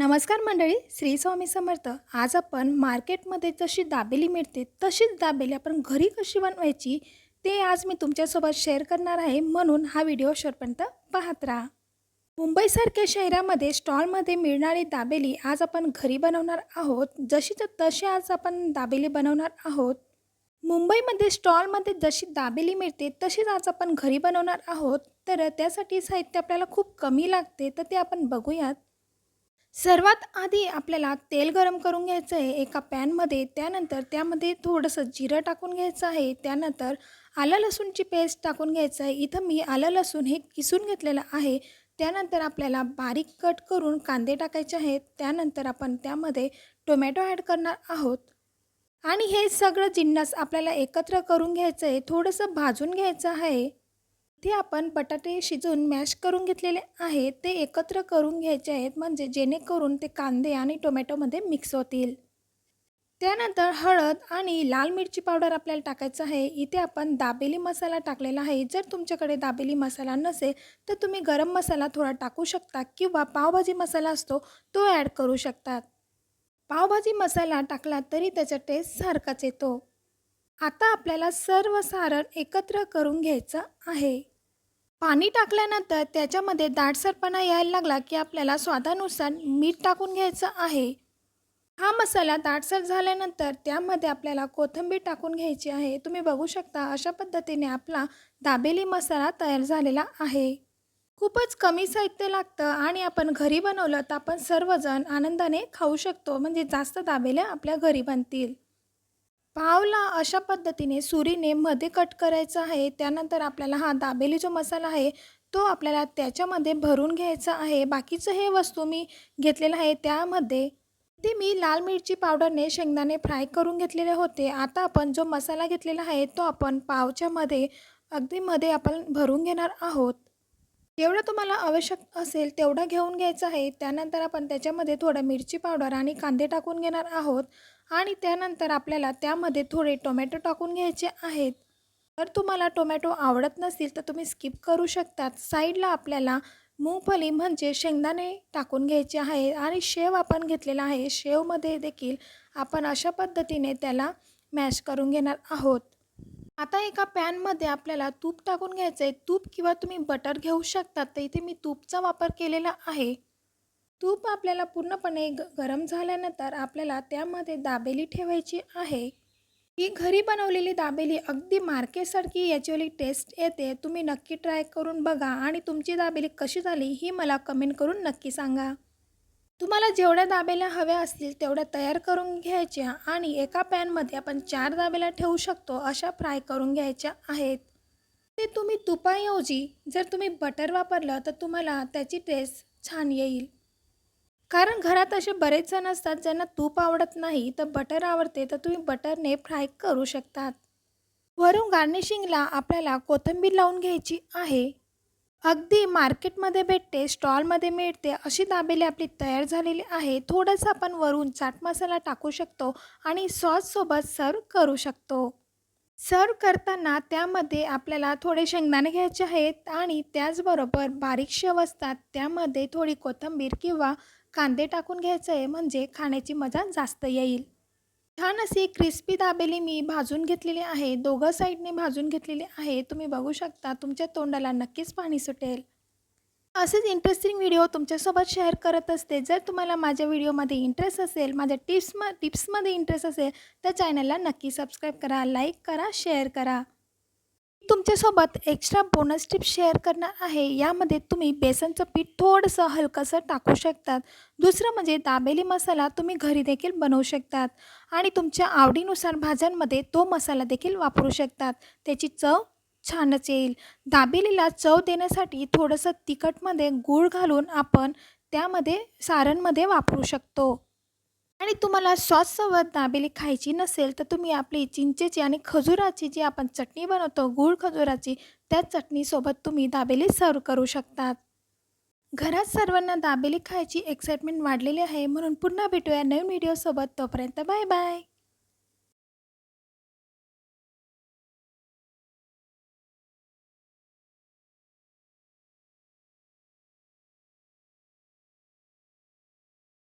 नमस्कार मंडळी श्री स्वामी समर्थ. आज आपण मार्केटमध्ये जशी दाबेली मिळते तशीच दाबेली आपण घरी कशी बनवायची ते आज मी तुमच्यासोबत शेअर करणार आहे. म्हणून हा व्हिडिओ शेवटपर्यंत पाहत राहा. मुंबईसारख्या शहरामध्ये स्टॉलमध्ये मिळणारी दाबेली आज आपण घरी बनवणार आहोत. जशी तर तशी आज आपण दाबेली बनवणार आहोत. मुंबईमध्ये स्टॉलमध्ये जशी दाबेली मिळते तशीच आज आपण घरी बनवणार आहोत. तर त्यासाठी साहित्य आपल्याला खूप कमी लागते तर ते आपण बघूयात. सर्वात आधी आपल्याला तेल गरम करून घ्यायचं आहे एका पॅनमध्ये त्यानंतर त्यामध्ये थोडंसं जिरं टाकून घ्यायचं आहे त्यानंतर आलं लसूणची पेस्ट टाकून घ्यायचं आहे. इथं मी आलं लसूण हे किसून घेतलेलं आहे. त्यानंतर आपल्याला बारीक कट करून कांदे टाकायचे आहेत. त्यानंतर आपण त्यामध्ये टोमॅटो ॲड करणार आहोत. आणि हे सगळं जिन्नस आपल्याला एकत्र करून घ्यायचं आहे. थोडंसं भाजून घ्यायचं आहे. ते आपण बटाटे शिजून मॅश करून घेतलेले आहेत ते एकत्र करून घ्यायचे आहेत. म्हणजे जेणेकरून ते कांदे आणि टोमॅटोमध्ये मिक्स होतील. त्यानंतर हळद आणि लाल मिरची पावडर आपल्याला टाकायचं आहे. इथे आपण दाबेली मसाला टाकलेला आहे. जर तुमच्याकडे दाबेली मसाला नसेल तर तुम्ही गरम मसाला थोडा टाकू शकता किंवा पावभाजी मसाला असतो तो ॲड करू शकतात. पावभाजी मसाला टाकला तरी त्याचा टेस्ट सारखाच येतो. आता आपल्याला सर्व सारण एकत्र करून घ्यायचं आहे. पाणी टाकल्यानंतर त्याच्यामध्ये दाटसरपणा यायला लागला की आपल्याला स्वादानुसार मीठ टाकून घ्यायचं आहे. हा मसाला दाटसर झाल्यानंतर त्यामध्ये आपल्याला कोथिंबीर टाकून घ्यायची आहे. तुम्ही बघू शकता अशा पद्धतीने आपला दाबेली मसाला तयार झालेला आहे. खूपच कमी साहित्य लागतं आणि आपण घरी बनवलं तर आपण सर्वजण आनंदाने खाऊ शकतो. म्हणजे जास्त दाबेल्या आपल्या घरी बनतील. पावला अशा पद्धतीने सुरीने मध्ये कट करायचा आहे. त्यानंतर आपल्याला हा दाबेली जो मसाला आहे तो आपल्याला त्याच्यामध्ये भरून घ्यायचा आहे. बाकीचं हे वस्तू मी घेतलेलं आहे. त्यामध्ये ते मी लाल मिरची पावडरने शेंगदाणे फ्राय करून घेतलेले होते. आता आपण जो मसाला घेतलेला आहे तो आपण पावच्यामध्ये अगदी मध्ये आपण भरून घेणार आहोत. जेवढं तुम्हाला आवश्यक असेल तेवढं घेऊन घ्यायचं आहे. त्यानंतर आपण त्याच्यामध्ये थोडं मिरची पावडर आणि कांदे टाकून घेणार आहोत. आणि त्यानंतर आपल्याला त्यामध्ये थोडे टोमॅटो टाकून घ्यायचे आहेत. जर तुम्हाला टोमॅटो आवडत नसतील तर तुम्ही स्किप करू शकतात. साईडला आपल्याला मूगफली म्हणजे शेंगदाणे टाकून घ्यायचे आहे. आणि शेव आपण घेतलेला आहे. शेवमध्ये देखील आपण अशा पद्धतीने त्याला मॅश करून घेणार आहोत. आता एका पॅनमध्ये आपल्याला तूप टाकून घ्यायचं आहे तूप किंवा तुम्ही बटर घेऊ शकतात तर इथे मी तूपचा वापर केलेला आहे. तूप आपल्याला पूर्णपणे ग गरम झाल्यानंतर आपल्याला त्यामध्ये दाबेली ठेवायची आहे. ही घरी बनवलेली दाबेली अगदी मार्केटसारखी याचीवाली टेस्ट येते. तुम्ही नक्की ट्राय करून बघा आणि तुमची दाबेली कशी झाली ही मला कमेंट करून नक्की सांगा. तुम्हाला जेवढ्या दाबेल्या हव्या असतील तेवढ्या तयार करून घ्यायच्या आणि एका पॅनमध्ये आपण चार दाबेल्या ठेवू शकतो अशा फ्राय करून घ्यायच्या आहेत. ते तुम्ही तुपाऐवजी जर तुम्ही बटर वापरलं तर तुम्हाला त्याची टेस्ट छान येईल. कारण घरात असे बरेच जण असतात ज्यांना तूप आवडत नाही तर बटर आवडते तर तुम्ही बटरने फ्राय करू शकतात. वरून गार्निशिंगला आपल्याला कोथिंबीर लावून घ्यायची आहे. अगदी मार्केटमध्ये भेटते स्टॉलमध्ये मिळते अशी दाबेली आपली तयार झालेली आहे. थोडंसं आपण वरून चाट मसाला टाकू शकतो आणि सॉससोबत सर्व करू शकतो. सर्व करताना त्यामध्ये आपल्याला थोडे शेंगदाणे घ्यायचे आहेत आणि त्याचबरोबर बारीक शेव असतात त्यामध्ये थोडी कोथिंबीर किंवा कांदे टाकून घ्यायचं आहे म्हणजे खाण्याची मजा जास्त येईल. छान अशी क्रिस्पी दाबेली मी भाजून घेतलेली आहे. दोघं साईडने भाजून घेतलेली आहे. तुम्ही बघू शकता तुमच्या तोंडाला नक्कीच पाणी सुटेल. असेच इंटरेस्टिंग व्हिडिओ तुमच्यासोबत शेअर करत असते. जर तुम्हाला माझ्या व्हिडिओमध्ये इंटरेस्ट असेल माझ्या टिप्स म टिप्समध्ये इंटरेस्ट असेल तर चॅनलला नक्की सबस्क्राईब करा लाईक करा शेअर करा. तुमच्यासोबत एक्स्ट्रा बोनस टिप शेअर करणार आहे. यामध्ये तुम्ही बेसनचं पीठ थोडंसं हलकंसं टाकू शकतात. दुसरं म्हणजे दाबेली मसाला तुम्ही घरी देखील बनवू शकतात. आणि तुमच्या आवडीनुसार भाज्यांमध्ये तो मसाला देखील वापरू शकतात. त्याची चव छानच येईल. दाबेलीला चव देण्यासाठी थोडंसं तिखटमध्ये गूळ घालून आपण त्यामध्ये सारणमध्ये वापरू शकतो. आणि तुम्हाला सॉससोबत दाबेली खायची नसेल तर तुम्ही आपली चिंचेची आणि खजुराची जी आपण चटणी बनवतो गूळ खजुराची त्या चटणीसोबत तुम्ही दाबेली सर्व करू शकतात. घरात सर्वांना दाबेली खायची एक्साइटमेंट वाढलेली आहे म्हणून पुन्हा भेटूया नवीन व्हिडिओसोबत तोपर्यंत बाय बाय